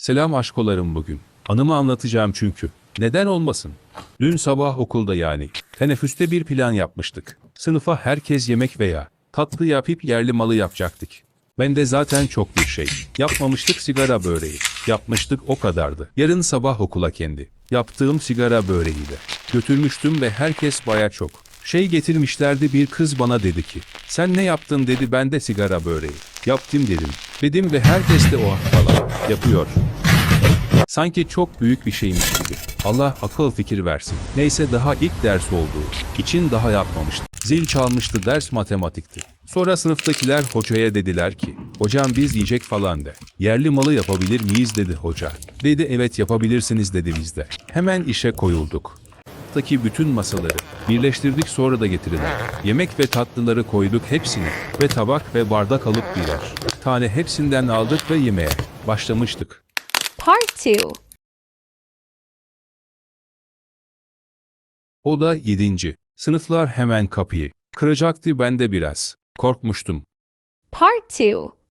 Selam aşkolarım bugün. Anımı anlatacağım çünkü. Neden olmasın? Dün sabah okulda yani. Teneffüste bir plan yapmıştık. Sınıfa herkes yemek veya tatlı yapıp yerli malı yapacaktık. Ben de zaten çok bir şey. Yapmamıştık sigara böreği. Yapmıştık o kadardı. Yarın sabah okula kendi. Yaptığım sigara böreğiyle. Götürmüştüm ve herkes baya çok. Şey getirmişlerdi bir kız bana dedi ki. Sen ne yaptın dedi ben de sigara böreği. Yaptım dedim. Dedim ve herkes de o falan yapıyor. Sanki çok büyük bir şeymiş gibi. Allah akıl fikir versin. Neyse daha ilk ders olduğu için daha yapmamıştı. Zil çalmıştı ders matematikti. Sonra sınıftakiler hocaya dediler ki, hocam biz yiyecek falan de. Yerli malı yapabilir miyiz dedi hoca. Dedi evet yapabilirsiniz dedi biz de. Hemen işe koyulduk. Sınıftaki bütün masaları birleştirdik sonra da getirilen yemek ve tatlıları koyduk hepsini ve tabak ve bardak alıp birer tane hepsinden aldık ve yemeğe başlamıştık. Part 2. O da yedinci. Sınıflar hemen kapıyı kıracaktı ben de biraz korkmuştum. Part 2.